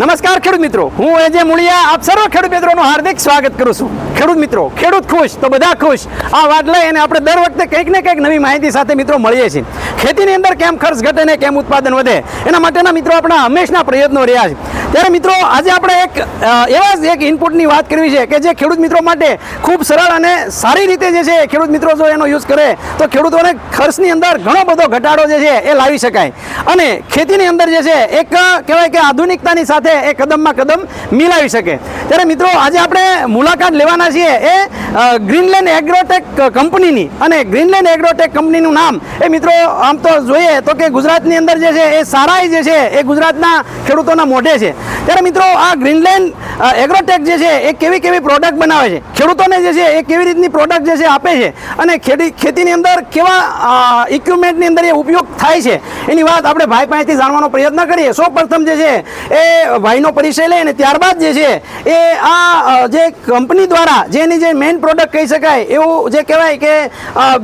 નમસ્કાર ખેડૂત મિત્રો. હું એજે મુળિયા, આપ સર્વ ખેડૂત મિત્રોનું હાર્દિક સ્વાગત કરું છું. ખેડૂત મિત્રો, ખેડૂત ખુશ તો બધા ખુશ. આ વાત લઈ અને આપણે દર વખતે કંઈક ને કંઈક નવી માહિતી સાથે મિત્રો મળીએ છીએ. ખેતીની અંદર કેમ ખર્ચ ઘટે ને કેમ ઉત્પાદન વધે, એના માટેના મિત્રો આપણા હંમેશના પ્રયત્નો રહ્યા છે. ત્યારે મિત્રો, આજે આપણે એક એવા જ એક ઇનપુટની વાત કરવી છે કે જે ખેડૂત મિત્રો માટે ખૂબ સરળ અને સારી રીતે જે છે, ખેડૂત મિત્રો જો એનો યુઝ કરે, તો ખેડૂતોને ખર્ચની અંદર ઘણો બધો ઘટાડો જે છે, એ લાવી શકાય. અને ખેતીની અંદર જે છે, એક, કહેવાય કે આધુનિકતાની સાથે એ કદમમાં કદમ મિલાવી શકે. ત્યારે મિત્રો, આજે આપણે મુલાકાત લેવાના છીએ એ ગ્રીનલેન્ડ એગ્રોટેક કંપનીની. અને ગ્રીનલેન્ડ એગ્રોટેક કંપનીનું નામ એ મિત્રો, આમ તો જોઈએ તો કે ગુજરાતની અંદર જે છે, એ સારાઈ જે છે, એ ગુજરાતના ખેડૂતોના મોઢે છે. ત્યારે મિત્રો, આ ગ્રીનલેન્ડ એગ્રોટેક જે છે, એ કેવી કેવી પ્રોડક્ટ બનાવે છે? ખેડૂતોને જે છે, એ કેવી રીતની પ્રોડક્ટ જે છે, આપે છે? અને ખેતી, ખેતીની અંદર કેવા ઇક્વિપમેન્ટની અંદર એ ઉપયોગ થાય છે? એની વાત આપણે ભાઈ પાસેથી જાણવાનો પ્રયત્ન કરીએ. સૌ પ્રથમ જે છે, એ ભાઈનો પરિચય લઈ અને ત્યારબાદ જે છે, એ આ જે કંપની દ્વારા જેની જે મેઇન પ્રોડક્ટ કહી શકાય, એવું જે કહેવાય કે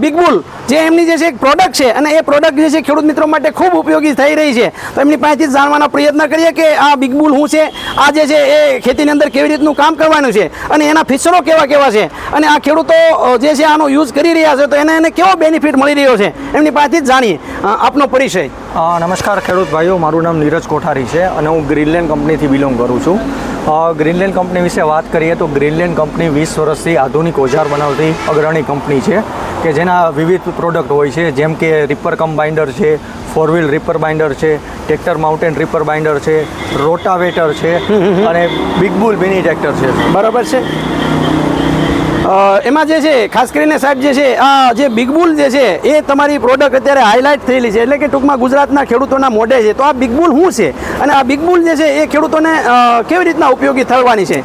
બિગ બુલ જે એમની જે છે એક પ્રોડક્ટ છે અને એ પ્રોડક્ટ જે છે ખેડૂત મિત્રો માટે ખૂબ ઉપયોગી થઈ રહી છે. તો એમની પાસેથી જાણવાનો પ્રયત્ન કરીએ કે આ બિગ બુલ શું છે? આ જે છે એ ખેતીની અંદર કેવી રીતનું કામ કરવાનું છે? અને એના ફિસરો કેવા કેવા છે? અને આ ખેડૂતો જે છે આનો યુઝ કરી રહ્યા છે, તો એને એને કેવો બેનિફિટ મળી રહ્યો છે? એમની પાસેથી જ જાણીએ. આપનો પરિચય. નમસ્કાર ખેડૂત ભાઈઓ, મારું નામ નીરજ કોઠારી છે અને હું ગ્રીનલેન્ડ કંપનીથી બિલોંગ કરું છું. ગ્રીનલેન્ડ કંપની વિશે વાત કરીએ તો ગ્રીનલેન્ડ કંપની વીસ વર્ષથી આધુનિક ઓજાર બનાવતી અગ્રણી કંપની છે. કે જેના વિવિધ પ્રોડક્ટ હોય છે જેમ કે રિપર કમ બાઇન્ડર છે ફોર વ્હીલ રિપર બાઇન્ડર છે ટ્રેક્ટર માઉન્ટેન રિપર બાઇન્ડર છે રોટાવેટર છે અને બિગ બુલ મિની ટ્રેક્ટર છે. બરાબર છે. એમાં જે છે ખાસ કરીને સાહેબ જે છે આ જે બિગ બુલ જે છે એ તમારી પ્રોડક્ટ અત્યારે હાઇલાઇટ થયેલી છે. એટલે કે ટૂંકમાં ગુજરાતના ખેડૂતોના મોઢે છે. તો આ બિગ બુલ શું છે? અને આ બિગ બુલ જે છે એ ખેડૂતોને કેવી રીતના ઉપયોગી થવાની છે?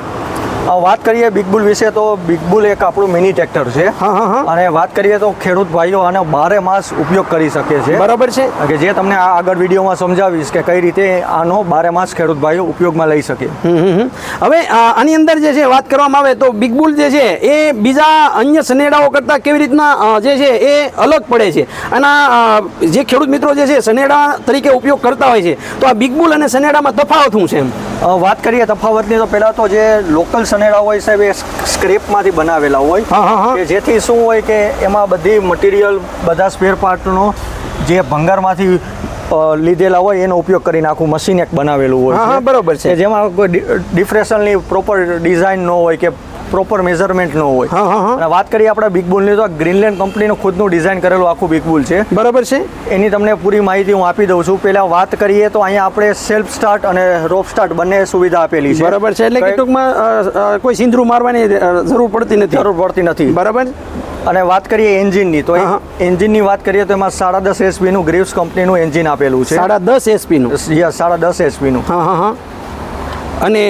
વાત કરીએ બિગ બુલ વિશે તો બિગ બુલ એક આપણું મિની ટ્રેક્ટર છે. હા હા હા. અને વાત કરીએ તો ખેડૂત ભાઈઓ આનો બારે માસ ઉપયોગ કરી શકે છે. બરાબર છે. કે જે તમને આ આગળ વિડીયોમાં સમજાવીશ કે કઈ રીતે આનો બારે માસ ખેડૂત ભાઈઓ ઉપયોગમાં લઈ શકે. હવે આની અંદર જે છે વાત કરવામાં આવે તો બિગ બુલ જે છે એ બીજા અન્ય સનેડાઓ કરતાં કેવી રીતના જે છે એ અલગ પડે છે. અને જે ખેડૂત મિત્રો જે છે સનેડા તરીકે ઉપયોગ કરતા હોય છે તો આ બિગ બુલ અને સનેડામાં તફાવત શું છે એમ? વાત કરીએ તફાવતની તો પહેલાં તો જે લોકલ સનેડા હોય સાહેબ એ સ્ક્રેપમાંથી બનાવેલા હોય. કે જેથી શું હોય કે એમાં બધી મટીરિયલ બધા સ્પેર પાર્ટનો જે ભંગારમાંથી લીધેલા હોય એનો ઉપયોગ કરીને આખું મશીન એક બનાવેલું હોય બરોબર છે. જેમાં કોઈ ડિફ્રેશનની પ્રોપર ડિઝાઇન ન હોય કે પ્રોપર મેઝરમેન્ટ ન હોય. હા, હા, હા. અને વાત કરીએ આપણે બિગ બુલની તો ગ્રીનલેન્ડ કંપનીનું ખુદનું ડિઝાઇન કરેલું આખું બિગ બુલ છે. બરાબર છે. એની તમને પૂરી માહિતી હું આપી દઉં છું. પહેલાં વાત કરીએ તો અહીંયા આપણે સેલ્ફ સ્ટાર્ટ અને રોપ સ્ટાર્ટ બંને સુવિધા આપેલી છે. બરાબર છે. એટલે કે ટૂંકમાં કોઈ સિંદરું મારવાની જરૂર પડતી નથી. જરૂર પડતી નથી. બરાબર? અને વાત કરીએ એન્જિનની તો. એન્જિનની વાત કરીએ તો એમાં સાડા દસ એસપીનું ગ્રીવ્સ કંપનીનું એન્જિન આપેલું છે. સાડા દસ એસપીનું યસ, સાડા દસ એસપીનું હા હા હા. અને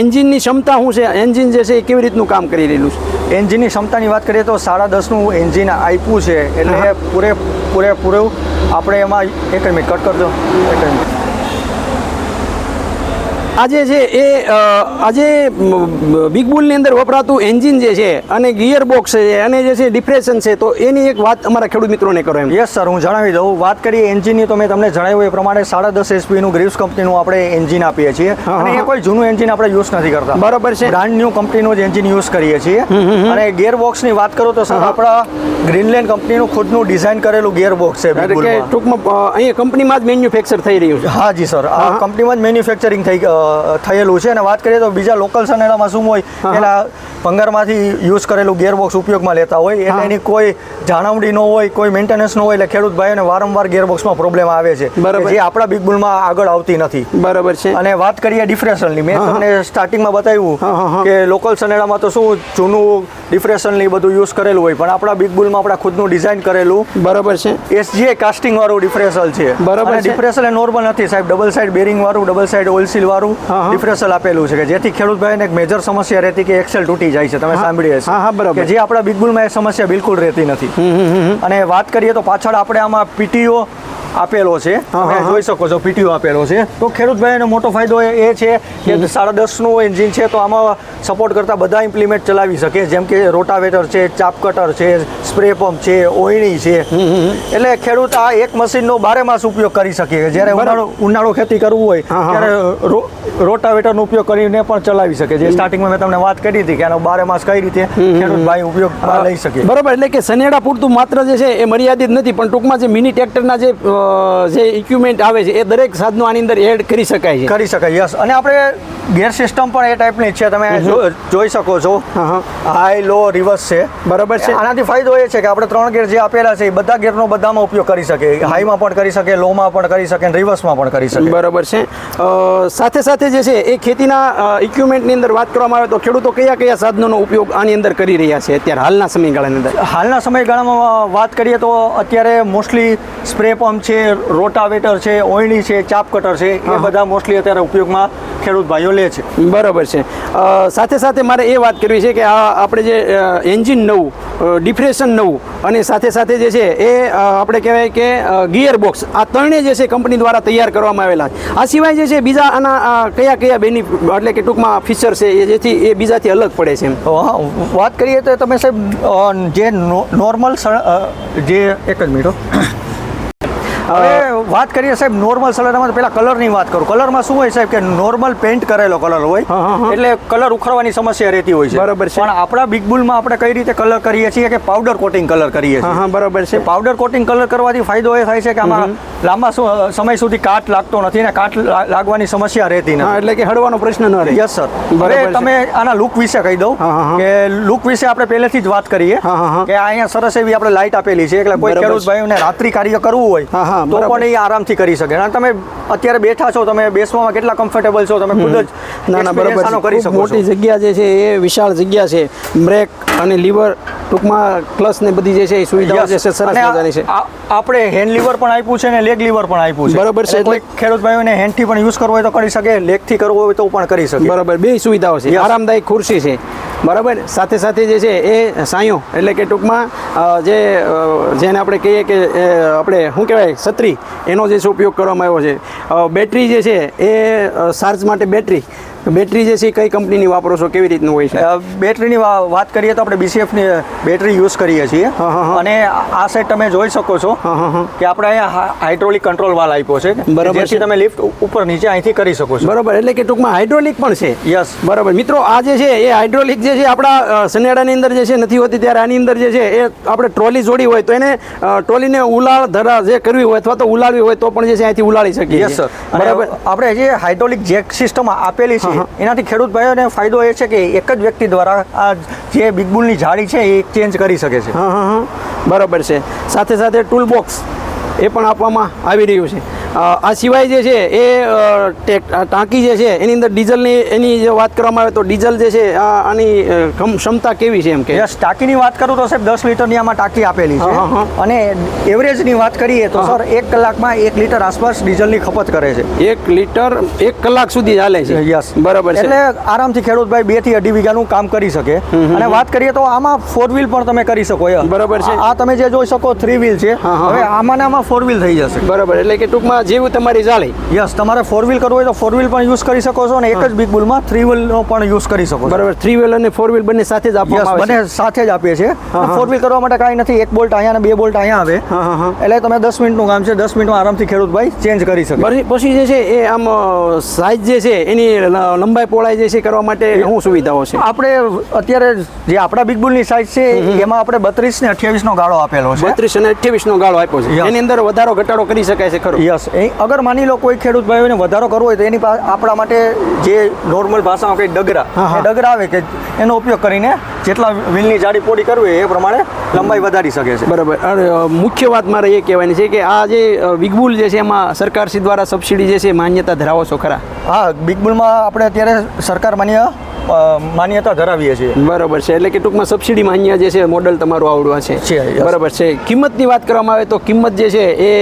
એન્જિનની ક્ષમતા શું છે? એન્જિન જે છે એ કેવી રીતનું કામ કરી રહેલું છે? એન્જિનની ક્ષમતાની વાત કરીએ તો સાડા દસનું એન્જિન આપ્યું છે એટલે પૂરે પૂરેપૂરું આપણે એમાં એક મિનિટ કટ કરજો એક મિનિટ. આજે છે એ આજે બિગ બુલની અંદર વપરાતું એન્જિન જે છે અને ગિયર બોક્સ છે અને જે છે ડિપ્રેશન છે તો એની એક વાત અમારા ખેડૂત મિત્રોને કરો એમ. યસ સર હું જણાવી દઉં. વાત કરીએ એન્જિનની તો મેં તમને જણાવ્યું એ પ્રમાણે સાડા દસ એસપીનું ગ્રીવ્સ કંપનીનું આપણે એન્જિન આપીએ છીએ. અને એ કોઈ જૂનું એન્જિન આપણે યુઝ નથી કરતા. બરાબર છે. બ્રાન્ડ ન્યુ કંપનીનું જ એન્જિન યુઝ કરીએ છીએ. અને ગિયર બોક્સની વાત કરું તો સર આપણા ગ્રીનલેન્ડ કંપનીનું ખુદનું ડિઝાઇન કરેલું ગિયર બોક્સ છે ટૂંકમાં અહીંયા કંપનીમાં જ મેન્યુફેક્ચર થઈ રહ્યું છે. હા જી સર આ કંપનીમાં જ મેન્યુફેક્ચરિંગ થઈ થયેલું છે. અને વાત કરીએ તો બીજા લોકલ સનેડામાં શું હોય એના ભંગારમાંથી યુઝ કરેલું ગેરબોક્સ ઉપયોગમાં લેતા હોય. એટલે એની કોઈ જાળવણી ન હોય કોઈ મેન્ટેનન્સ ન હોય એટલે ખેડૂત ભાઈઓને વારંવાર ગેરબોક્સમાં પ્રોબ્લેમ આવે છે. જે આપણા બિગ બુલમાં આગળ આવતી નથી. બરાબર છે. અને વાત કરીએ ડિફ્રેશનની. મેં તમને સ્ટાર્ટિંગમાં બતાવ્યું કે લોકલ સનેડામાં તો શું જૂનું ડિફ્રેશનની બધું યુઝ કરેલું હોય પણ આપણા બિગ બુલમાં આપણા ખુદનું ડિઝાઇન કરેલું બરાબર છે. એસજીએ કાસ્ટિંગ વાળું ડિફ્રેશલ છે. બરાબર ડિફ્રેશલ એ નોર્મલ નથી સાહેબ. ડબલ સાઇડ બેરિંગ વાળું ડબલ સાઇડ ઓઇલ સીલ વાળું. હા, હા. આપેલું છે કે જેથી ખેડૂત ભાઈને એક મેજર સમસ્યા રહેતી કે એક્સેલ તૂટી જાય છે તમે સાંભળી હશે હા, બરાબર. જે આપણા બિગબુલમાં એ સમસ્યા બિલકુલ રહેતી નથી અને વાત કરીએ તો પાછળ આપણે આમાં પીટીઓ આપેલો છે. તમે જોઈ શકો છો પીટીઓ આપેલો છે. તો ખેડૂત ભાઈનો મોટો ફાયદો એ છે કે સાડા દસનું એન્જિન છે તો આમાં સપોર્ટ કરતા બધા ઇમ્પ્લિમેન્ટ ચલાવી શકે. જેમ કે રોટાવેટર છે ચાપ કટર છે સ્પ્રે પંપ છે ઓયણી છે. એટલે ખેડૂત આ એક મશીનનો બારે માસ ઉપયોગ કરી શકે જ્યારે ઉનાળો ઉનાળો ખેતી કરવું હોય ત્યારે રોટાવેટરનો ઉપયોગ કરીને પણ ચલાવી શકે જે સ્ટાર્ટિંગમાં મેં તમને વાત કરી હતી કે આનો બારે માસ કઈ રીતે ખેડૂત ભાઈ ઉપયોગમાં લઈ શકે. બરાબર. એટલે કે સનેડા પૂરતું માત્ર જે છે એ મર્યાદિત નથી પણ ટૂંકમાં જે મિની ટ્રેક્ટરના જે જે ઇક્વિપમેન્ટ આવે છે એ દરેક સાધનો આની અંદર એડ કરી શકાય છે. કરી શકાય યસ અને આપણે ગેર સિસ્ટમ પણ એ ટાઈપની છે તમે જોઈ શકો છો. હાઈ લો રિવર્સ છે. બરાબર છે. આનાથી ફાયદો એ છે કે આપણે ત્રણ ગેર જે આપેલા છે એ બધા ગેરનો બધામાં ઉપયોગ કરી શકે. હાઈમાં પણ કરી શકે લોમાં પણ કરી શકે રિવર્સમાં પણ કરી શકે. બરાબર છે. સાથે સાથે જે છે એ ખેતીના ઇક્વિપમેન્ટની અંદર વાત કરવામાં આવે તો ખેડૂતો કયા કયા સાધનોનો ઉપયોગ આની અંદર કરી રહ્યા છે અત્યારે હાલના સમયગાળાની અંદર? હાલના સમયગાળામાં વાત કરીએ તો અત્યારે મોસ્ટલી સ્પ્રે પંપ છે રોટાવેટર છે ઓયણી છે ચાપ કટર છે એ બધા મોસ્ટલી અત્યારે ઉપયોગમાં ખેડૂત ભાઈઓ લે છે. બરાબર છે. સાથે સાથે મારે એ વાત કરવી છે કે આ આપણે જે એન્જિન નવું ડિફ્રેશન નવું અને સાથે સાથે જે છે એ આપણે કહેવાય કે ગિયર બોક્સ આ ત્રણેય જે છે કંપની દ્વારા તૈયાર કરવામાં આવેલા. છે આ સિવાય જે છે બીજા આના કયા કયા બેની એટલે કે ટૂંકમાં ફીચર છે એ જેથી એ બીજાથી અલગ પડે છે એમ. તો હા, વાત કરીએ તો તમે સાહેબ જે નોર્મલ જે એક જ મિનિટ Uh, oh, yeah. વાત કરીએ સાહેબ નોર્મલ સલાડમાં પેલા કલરની વાત કરું કલરમાં શું હોય સાહેબ કે નોર્મલ પેન્ટ કરેલો કલર હોય. એટલે કલર ઉખડવાની સમસ્યા રહેતી હોય છે બરાબર છે. પણ આપણા બિગ બુલમાં આપણે કઈ રીતે કલર કરીએ છીએ કે પાવડર કોટિંગ કલર કરીએ છીએ હા બરાબર છે પાવડર કોટિંગ કલર કરવાથી ફાયદો એ થાય છે કે આમાં લાંબા સમય સુધી કાટ લાગતો નથી અને કાટ લાગવાની સમસ્યા રહેતી નથી એટલે કે હળવાનો પ્રશ્ન ન રહે યસ સર હવે તમે આના લુક વિશે કહી દઉં. કે લુક વિશે આપણે પહેલેથી જ વાત કરીએ. કે અહીંયા સરસ એવી આપણે લાઇટ આપેલી છે એટલે કોઈ ખેડૂત છે. ભાઈઓને રાત્રિ કાર્ય કરવું હોય તો. પણ એ આરામથી કરી શકે. અને તમે અત્યારે બેઠા છો તમે બેસવામાં કેટલા કમ્ફર્ટેબલ છો તમે ખુદ જ ના ના બરાબર કરી શકો મોટી જગ્યા જે છે એ વિશાળ જગ્યા છે. બ્રેક અને લીવર ટૂંકમાં પ્લસ ને બધી જે છે એ સુવિધાઓ જે છે સરસ મજાની છે. આપણે હેન્ડ લીવર પણ આપ્યું છે અને લેગ લીવર પણ આપ્યું છે. બરાબર છે, એટલે ખેડૂત ભાઈઓને હેન્ડથી પણ યુઝ કરવો હોય તો કરી શકે લેગથી કરવો હોય તો પણ કરી શકે. બરાબર બે સુવિધાઓ છે. આરામદાયક ખુરશી છે. બરાબર? સાથે સાથે જે છે એ સાયો એટલે કે ટૂંકમાં જે જેને આપણે કહીએ કે આપણે શું કહેવાય? છત્રી, એનો જે છે ઉપયોગ કરવામાં આવ્યો છે. બેટરી જે છે એ ચાર્જ માટે બેટરી બેટરી જે છે કઈ કંપનીની વાપરો છો? કેવી રીતનું હોય છે? બેટરીની વાત કરીએ તો આપણે બીસીએફની બેટરી યુઝ કરીએ છીએ. અને આ સાઈડ તમે જોઈ શકો છો કે આપણે અહીંયા હાઇડ્રોલિક કંટ્રોલ વાલ આપ્યો છે. બરાબર છે. તમે લિફ્ટ ઉપર નીચે અહીંથી કરી શકો છો. બરાબર એટલે કે ટૂંકમાં હાઇડ્રોલિક પણ છે. યસ. બરાબર. મિત્રો આ જે છે એ હાઇડ્રોલિક જે છે આપણા સનેડાની અંદર જે છે નથી હોતી. ત્યારે આની અંદર જે છે એ આપણે ટ્રોલી જોડી હોય તો એને ટ્રોલીને ઉલાળ ધરા જે કરવી હોય અથવા તો ઉલાળવી હોય તો પણ જે છે અહીંથી ઉલાળી શકીએ યસ સર. બરાબર. આપણે જે હાઇડ્રોલિક જેક સિસ્ટમ આપેલી છે એનાથી ખેડૂત ભાઈઓને ફાયદો એ છે કે એક જ વ્યક્તિ દ્વારા આ જે બિગ બુલની જાળી છે એ ચેન્જ કરી શકે છે. હા હા હા. બરાબર છે. સાથે સાથે ટૂલ બોક્સ એ પણ આપવામાં આવી રહ્યું છે. આ સિવાય જે છે એ ટેક- જે છે એની અંદર ડીઝલની એની જે વાત કરવામાં આવે તો ડીઝલ જે છે આની ક્ષમતા કેવી છે એમ કે? યસ ટાંકીની વાત કરું તો સાહેબ દસ લીટરની આમાં ટાંકી આપેલી છે. અને એવરેજની વાત કરીએ તો સર એક કલાકમાં એક લીટર આસપાસ ડીઝલની ખપત કરે છે. એક લીટર એક કલાક સુધી ચાલે છે? યસ. બરાબર એટલે આરામથી ખેડૂત ભાઈ બેથી અઢી વીઘાનું કામ કરી શકે. અને વાત કરીએ તો આમાં ફોર વ્હીલ પણ તમે કરી શકો. બરાબર છે. આ તમે જે જોઈ શકો થ્રી વ્હીલ છે. હવે આમાં આમાં ફોર વ્હીલ થઈ જશે. બરાબર એટલે કે ટૂંકમાં જેવું તમારી ચાલે યસ તમારે ફોર વ્હીલ કરવું હોય તો ફોર વ્હીલ પણ યુઝ કરી શકો છો અને એક જ બિગ બુલમાં થ્રી વ્હીલનો પણ યુઝ કરી શકો છો. બરાબર થ્રી વ્હીલ અને ફોર વ્હીલ બંને સાથે જ આપવામાં આવે બંને સાથે જ આપીએ છીએ. ફોર વ્હીલ કરવા માટે કાંઈ નથી એક બોલ્ટ અહીંયા અને બે બોલ્ટ અહીંયા આવે. એટલે તમે દસ મિનિટનું કામ છે દસ મિનિટમાં આરામથી ખેડૂત ભાઈ ચેન્જ કરી શકે. પછી પછી જે છે એ આમ સાઇઝ જે છે એની લંબાઈ પહોળાઈ જે છે કરવા માટે શું સુવિધાઓ છે? આપણે અત્યારે જે આપણા બિગ બુલની સાઇઝ છે એમાં આપણે બત્રીસ ને અઠ્યાવીસ નો ગાળો આપેલો છે. બત્રીસ અને અઠ્યાવીસ નો ગાળો આપ્યો છે. એની અંદર વધારો ઘટાડો કરી શકાય છે ખરો? યસ અગર માની લો કોઈ ખેડૂત ભાઈઓને વધારો કરવો હોય તો એની પાસે આપણા માટે જે નોર્મલ ભાષામાં કંઈ ડગરા. ડગરા આવે કે એનો ઉપયોગ કરીને જેટલા વિલની જાડી પોડી કરવી એ પ્રમાણે લંબાઈ વધારી શકે છે. બરાબર. અને મુખ્ય વાત મારે એ કહેવાની છે કે આ જે વિગબુલ જે છે એમાં સરકારશ્રી દ્વારા સબસિડી જે છે માન્યતા ધરાવો છો ખરા? હા બિગબુલમાં આપણે અત્યારે સરકાર માન્ય માન્યતા ધરાવીએ છીએ. બરાબર છે એટલે કે ટૂંકમાં સબસિડી માન્ય જે છે મોડલ તમારું આવડવા છે. બરાબર છે. કિંમતની વાત કરવામાં આવે તો કિંમત જે છે એ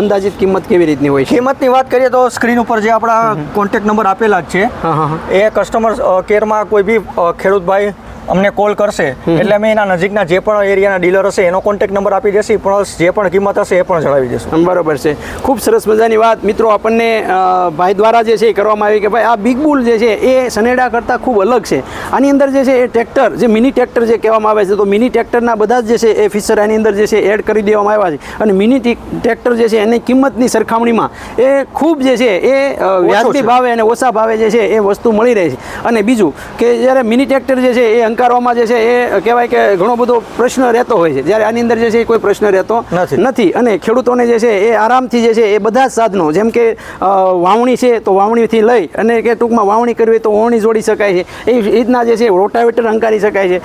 અંદાજિત કિંમત કેવી રીતની હોય છે? કિંમતની વાત કરીએ તો સ્ક્રીન ઉપર જે આપણા કોન્ટેક્ટ નંબર આપેલા જ છે. હા હા હા. એ કસ્ટમર કેરમાં કોઈ બી ખેડૂત ભાઈ અમને કોલ કરશે. એટલે અમે એના નજીકના જે પણ એરિયાના ડીલર હશે એનો કોન્ટેક્ટ નંબર આપી દેશે પ્લસ જે પણ કિંમત હશે એ પણ જણાવી દેશું. બરોબર છે. ખૂબ સરસ મજાની વાત. મિત્રો આપણને ભાઈ દ્વારા જે છે એ કરવામાં આવી કે ભાઈ આ બિગ બુલ જે છે એ સનેડા કરતાં ખૂબ અલગ છે. આની અંદર જે છે એ ટ્રેક્ટર જે મિની ટ્રેક્ટર જે કહેવામાં આવે છે તો મિની ટ્રેક્ટરના બધા જ જે છે એ ફીચર આની અંદર જે છે એડ કરી દેવામાં આવ્યા છે. અને મિની ટ્રેક્ટર જે છે એની કિંમતની સરખામણીમાં એ ખૂબ જે છે એ વ્યાજબી ભાવે અને ઓછા ભાવે જે છે એ વસ્તુ મળી રહે છે. અને બીજું કે જ્યારે મિની ટ્રેક્ટર જે છે એ અંકારવામાં જે છે એ કહેવાય કે ઘણો બધો પ્રશ્ન રહેતો હોય છે જ્યારે આની અંદર જે છે એ કોઈ પ્રશ્ન રહેતો નથી. અને ખેડૂતોને જે છે એ આરામથી જે છે એ બધા જ સાધનો જેમ કે વાવણી છે તો વાવણીથી લઈ અને કે ટૂંકમાં વાવણી કરવી તો વાવણી જોડી શકાય છે એ રીતના જે છે રોટાવેટર અંકારી શકાય છે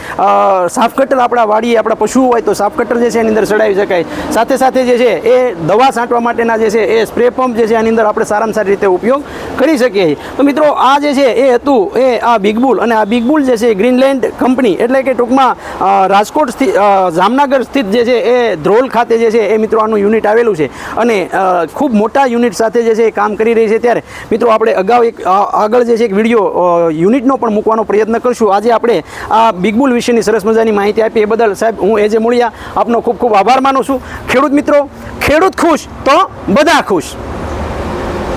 સાફ કટર આપણા વાડીએ આપણા પશુઓ હોય તો સાફ કટર જે છે એની અંદર ચડાવી શકાય સાથે સાથે જે છે એ દવા છાંટવા માટેના જે છે એ સ્પ્રે પંપ જે છે એની અંદર આપણે સારામાં સારી રીતે ઉપયોગ કરી શકીએ છીએ તો મિત્રો આ જે છે એ હતું એ આ બિગ બુલ અને આ બિગ બુલ જે છે ગ્રીનલેન્ડ કંપની એટલે કે ટૂંકમાં રાજકોટ સ્થિત જામનગર સ્થિત જે છે એ ધ્રોલ ખાતે જે છે એ મિત્રો આનું યુનિટ આવેલું છે. અને ખૂબ મોટા યુનિટ સાથે જે છે એ કામ કરી રહી છે ત્યારે. મિત્રો, આપણે અગાઉ એક આગળ જે છે એક વીડિયો યુનિટનો પણ મૂકવાનો પ્રયત્ન કરશું. આજે આપણે આ બિગબુલ વિશેની સરસ મજાની માહિતી આપી. એ બદલ સાહેબ, હું એ જે મૂળિયા, આપનો ખૂબ ખૂબ આભાર માનું છું. ખેડૂત મિત્રો, ખેડૂત ખુશ તો બધા ખુશ.